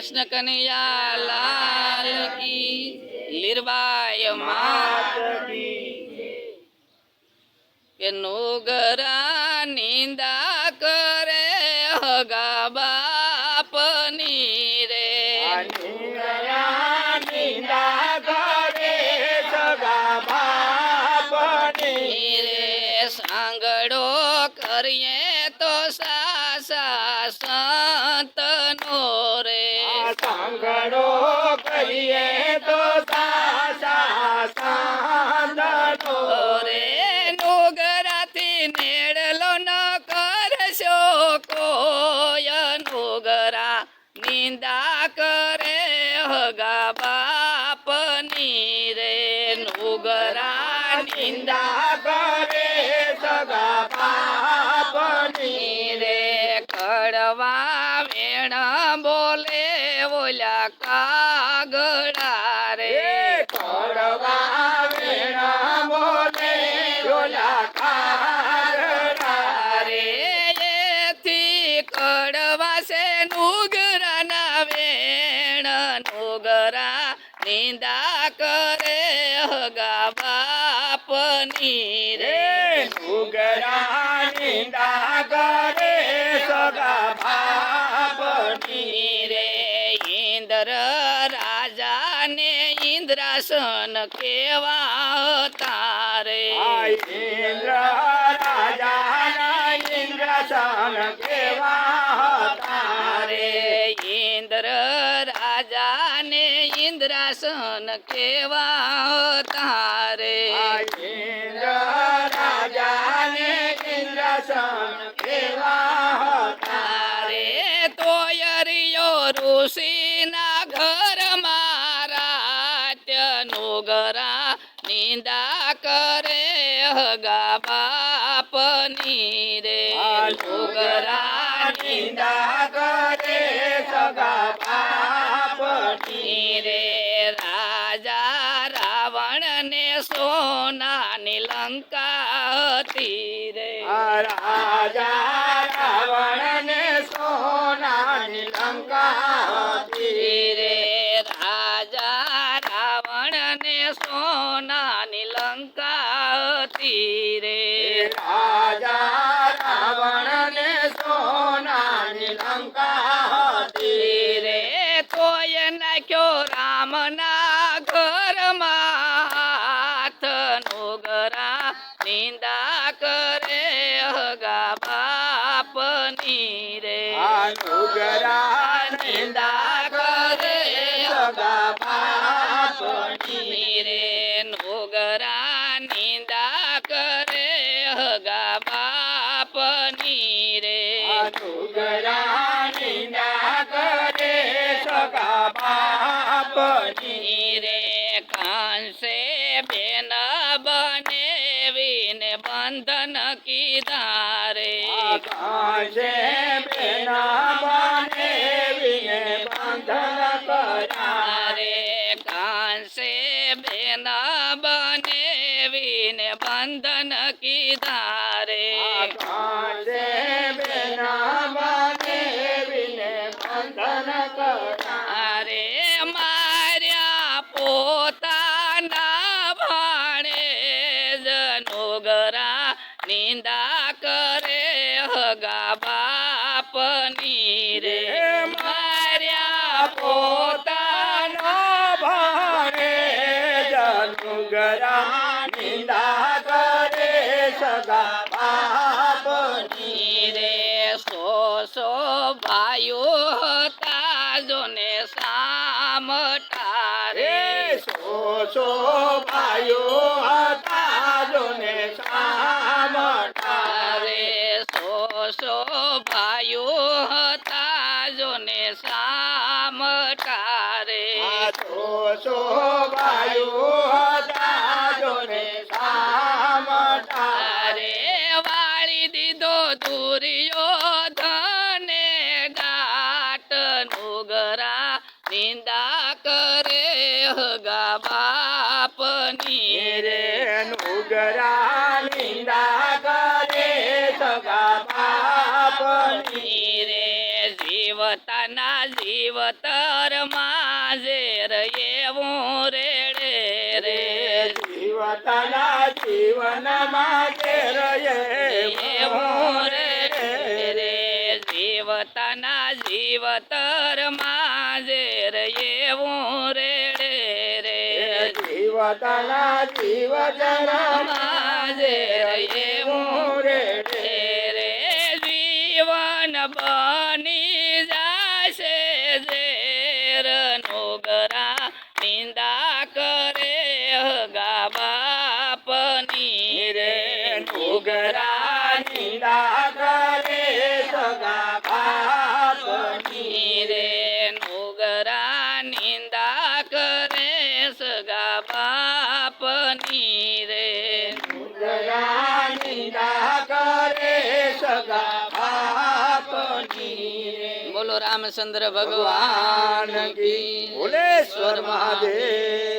કૃષ્ણ કનૈયા લાલ કી. લીરબાય કે. નુગરા નિંદા કરે હગા બાપની રે. રે. સાંગડો કરીએ તો સાસા સાંગડો કહીએ તો સાસા સાંદનો રે નુગરાથી નેડલો ન કરશો કોય નુગરા. નિંદા કરે હગા બાપની રે નુગરા, નિંદા કરે નિંદા કરે હગા બાપની રે ઉગરા નિંદા કરે સગા બાપની इंद्रासन केवा तारे इंद्र राजा इंद्रासन केवा तारे इंद्र राजा ने इंद्रासन केवा तारे इंद्र राजा ने इंद्रासन केवा तारे तो यरियो ऋषि નુગરા નિંદા કરે હગા બાપની રે. નિંદા નિંદા કરે સગા બાપની રે. રાજા રાવણ ને સોનાની લંકા હતી રે. રાજા રાવણ ને સોનાની લંકા બાપની રે અનુગરા નિંદા કરે સગા બાપની ની રે નુગરા નિંદા કરે હગા બાપની રે અનુગરા નિંદા કરે સગા બાપની રે किदारे कांचे बिना बने विये बंधन करारे कांसे बिना बने विने बंधन किदारे હગા બાપની રે માર્યા પોતાના ભારે જનુગરા નિંદા કરે સગા બાપની રે. સો ભાઈઓ નિંદા કરે હગા બાપની. રે નુગરા નિંદા કરે સગા બાપની. રે જીવતાના જીવતરમાં જીવતાના જીવન માટે એવું રેડે રે જીવતાના જીવતર માજે એવું રેડે રે જીવતાના જીવતર માજે એવું રે રે. જીવન બની જાશે ઝેર નો નિંદા રામચંદ્ર ભગવાન કી. ભુલેશ્વર મહાદેવ.